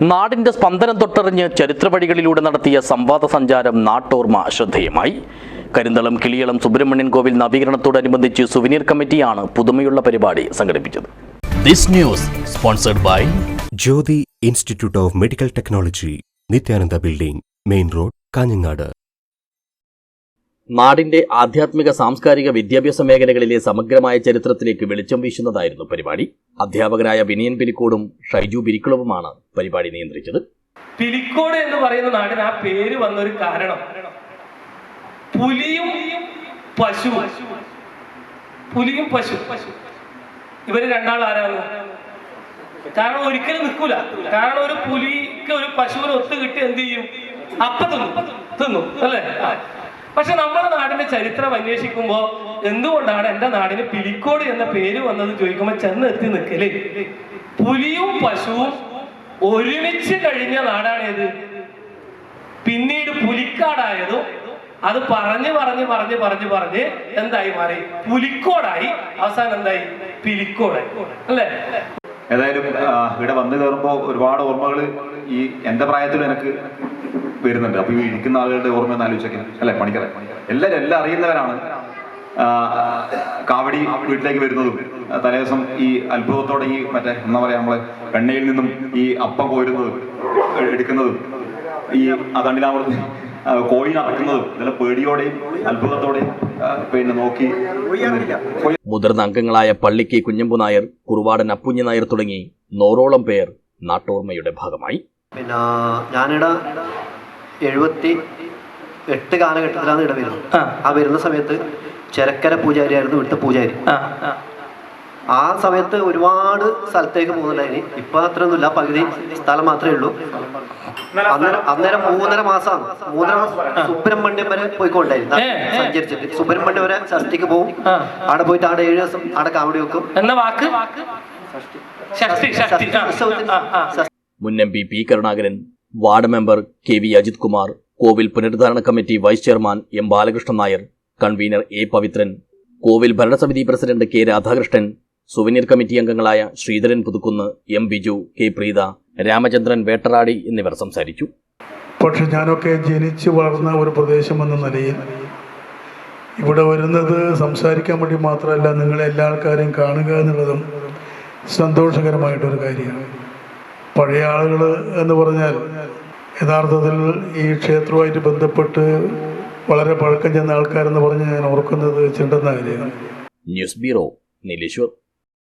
നാടിന്റെ സ്പന്ദനം തൊട്ടറിഞ്ഞ് ചരിത്രപടികളിലൂടെ നടത്തിയ സംവാദ സഞ്ചാരം നാട്ടോർമ്മ ശ്രദ്ധേയമായി. കരിന്തളം കിളിയളം സുബ്രഹ്മണ്യൻ കോവിൽ നവീകരണത്തോടനുബന്ധിച്ച് സുവനീർ കമ്മിറ്റിയാണ് പുതുമയുള്ള പരിപാടി സംഘടിപ്പിച്ചത്. This news sponsored by Jyothi Institute of Medical Technology Nithyananda Building Main Road Kanhangad. നാടിന്റെ ആധ്യാത്മിക സാംസ്കാരിക വിദ്യാഭ്യാസ മേഖലകളിലെ സമഗ്രമായ ചരിത്രത്തിലേക്ക് വെളിച്ചം വീശുന്നതായിരുന്നു പരിപാടി. അധ്യാപകരായ വിനയൻ പിലിക്കോടും ഷൈജു ബിരിക്കുളവുമാണ് പരിപാടി നിയന്ത്രിച്ചത്. പിലിക്കോട് എന്ന് പറയുന്ന നാടിന് ആ പേര് വന്നൊരു കാരണം. പുലിയും പശു പുലിയും പശു ഇവർ രണ്ടാൾ ആരാണ്? കാരണം ഒരിക്കലും നിൽക്കൂല. കാരണം ഒരു പുലിക്ക് ഒരു പശുവിന് ഒത്തു കിട്ടി എന്ത് ചെയ്യും? അപ്പ തിന്നു. തിന്നു. അല്ലേ. പക്ഷെ നമ്മുടെ നാടിന്റെ ചരിത്രം അന്വേഷിക്കുമ്പോ എന്തുകൊണ്ടാണ് എന്റെ നാടിന് പിലിക്കോട് എന്ന പേര് വന്നത് ചോദിക്കുമ്പോ ചെന്ന് എത്തി നിൽക്കൽ? പുലിയും പശുവും ഒരുമിച്ച് കഴിഞ്ഞ നാടാണേത്. പിന്നീട് പുലിക്കാടായതും അത് പറഞ്ഞ് പറഞ്ഞ് പറഞ്ഞ് പറഞ്ഞ് പറഞ്ഞ് എന്തായി മാറി? പുലിക്കോടായി. അവസാനം എന്തായി? പിലിക്കോടായി. അല്ലേ? ഏതായാലും ഇവിടെ വന്നു കയറുമ്പോൾ ഒരുപാട് ഓർമ്മകൾ ഈ എന്റെ പ്രായത്തിലും എനിക്ക് വരുന്നുണ്ട്. അപ്പൊ ഈ ഇരിക്കുന്ന ആളുകളുടെ ഓർമ്മ ഒന്ന് ആലോചിച്ചൊക്കെ. അല്ലെ പണിക്കറ എല്ലാവരും എല്ലാം അറിയുന്നവരാണ്. കാവടി വീട്ടിലേക്ക് വരുന്നതും തലേദിവസം ഈ അത്ഭുതത്തോടെ ഈ മറ്റേ എന്താ പറയാ നമ്മളെ എണ്ണയിൽ നിന്നും ഈ അപ്പം കോരുന്നതും എടുക്കുന്നതും ഈ അതണ്ടിനാമൃതി കോഴി നടക്കുന്നതും ഇതെല്ലാം പേടിയോടെയും അത്ഭുതത്തോടെയും പിന്നെ നോക്കി മുതിർന്ന അംഗങ്ങളായ പള്ളിക്ക് കുഞ്ഞമ്പു നായർ കുറുവാടൻ അപ്പുഞ്ഞി നായർ തുടങ്ങി നൂറോളം പേർ നാട്ടോർമ്മയുടെ ഭാഗമായി. പിന്നെ ഞാനിവിടെ എഴുപത്തി എട്ട് കാലഘട്ടത്തിലാണ് ഇട വരുന്നത്. ആ. വരുന്ന സമയത്ത് ചെരക്കര പൂജാരിയായിരുന്നു ഇവിടുത്തെ പൂജാരി. ആ സമയത്ത് ഒരുപാട് സ്ഥലത്തേക്ക് പോകുന്നുണ്ടായിരുന്നു ഇപ്പൊ അത്രയൊന്നുമില്ല. പകുതി സ്ഥലം മാത്രമേ ഉള്ളൂ. അന്നേരം അന്നേരം മൂന്നര മാസമാണ്. മൂന്നര മാസം സുബ്രഹ്മണ്യം വരെ പോയിക്കൊണ്ടായിരുന്നു. സഞ്ചരിച്ചിട്ട്. സുബ്രഹ്മണ്യം വരെ ഷഷ്ടിക്ക് പോകും. അവിടെ പോയിട്ട് അവിടെ ഏഴ് ദിവസം അവിടെ കാവടി വെക്കും. എന്ന വാക്ക്. മുൻ M P Karunakaran ward member K V Ajith Kumar കോവിൽ പുനരുദ്ധാരണ committee vice chairman M Balakrishnan Nair convener A Pavithran കോവിൽ ഭരണസമിതി president K Radhakrishnan souvenir committee അംഗങ്ങളായ ശ്രീധരൻ പുതുക്കുന്ന് എം ബിജു കെ പ്രീത രാമചന്ദ്രൻ വേട്ടറാടി എന്നിവർ സംസാരിച്ചു. പക്ഷെ ഞാനൊക്കെ ജനിച്ചു വളർന്ന ഒരു പ്രദേശം എന്ന നിലയിൽ ഇവിടെ വരുന്നത് സംസാരിക്കാൻ വേണ്ടി മാത്രമല്ല നിങ്ങളെ എല്ലാ ആൾക്കാരെയും കാണുക എന്നുള്ളതും സന്തോഷകരമായിട്ടൊരു കാര്യമാണ്. പഴയ ആളുകൾ എന്ന് പറഞ്ഞാൽ യഥാർത്ഥത്തിൽ ഈ ക്ഷേത്രവുമായിട്ട് ബന്ധപ്പെട്ട് വളരെ പഴക്കം ചെന്ന ആൾക്കാരെന്ന് പറഞ്ഞ് ഞാൻ ഓർക്കുന്നത് ചിണ്ടെന്ന കാര്യമാണ് ന്യൂസ് ബ്യൂറോ നീലേശ്വർ